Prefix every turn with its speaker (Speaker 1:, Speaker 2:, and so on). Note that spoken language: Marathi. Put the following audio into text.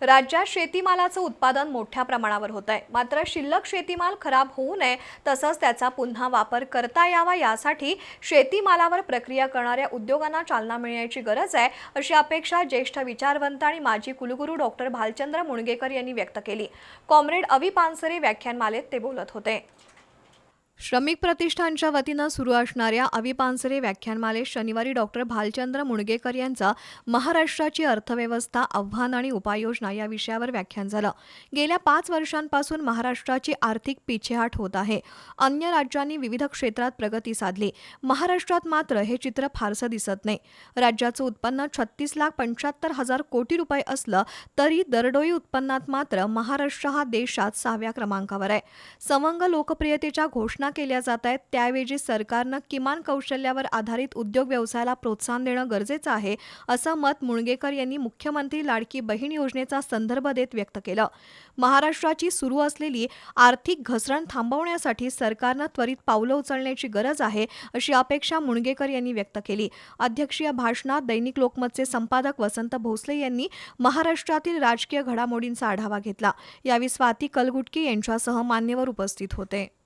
Speaker 1: राज्यात शेतीमालाचं उत्पादन मोठ्या प्रमाणावर होत आहे मात्र शिल्लक शेतीमाल खराब होऊ नये तसंच त्याचा पुन्हा वापर करता यावा यासाठी शेतीमालावर प्रक्रिया करणाऱ्या उद्योगांना चालना मिळण्याची गरज आहे अशी अपेक्षा ज्येष्ठ विचारवंत आणि माजी कुलगुरू डॉक्टर भालचंद्र मुणगेकर यांनी व्यक्त केली. कॉम्रेड अवी पानसरे व्याख्यानमालेत ते बोलत होते. श्रमिक प्रतिष्ठानच्या वतीनं सुरू असणाऱ्या अविपांसरे व्याख्यानमालेत शनिवारी डॉक्टर भालचंद्र मुणगेकर यांचा महाराष्ट्राची अर्थव्यवस्था आव्हान आणि उपाययोजना या विषयावर व्याख्यान झालं. गेल्या पाच वर्षांपासून महाराष्ट्राची आर्थिक पिछेहाट होत आहे. अन्य राज्यांनी विविध क्षेत्रात प्रगती साधली. महाराष्ट्रात मात्र हे चित्र फारसं दिसत नाही. राज्याचं उत्पन्न छत्तीस लाख पंच्याहत्तर हजार कोटी रुपये असलं तरी दरडोई उत्पन्नात मात्र महाराष्ट्र हा देशात सहाव्या क्रमांकावर आहे. संवंग लोकप्रियतेच्या घोषणा केल्या जात आहेत. त्याऐवजी सरकारनं किमान कौशल्यावर आधारित उद्योग व्यवसायाला प्रोत्साहन देणं गरजेचं आहे असं मत मुणगेकर यांनी मुख्यमंत्री लाडकी बहीण योजनेचा संदर्भ देत व्यक्त केलं. महाराष्ट्राची सुरू असलेली आर्थिक घसरण थांबवण्यासाठी सरकारनं त्वरित पावलं उचलण्याची गरज आहे अशी अपेक्षा मुणगेकर यांनी व्यक्त केली. अध्यक्षीय भाषणात दैनिक लोकमतचे संपादक वसंत भोसले यांनी महाराष्ट्रातील राजकीय घडामोडींचा आढावा घेतला. यावेळी स्वाती कलगुटकी यांच्यासह मान्यवर उपस्थित होते.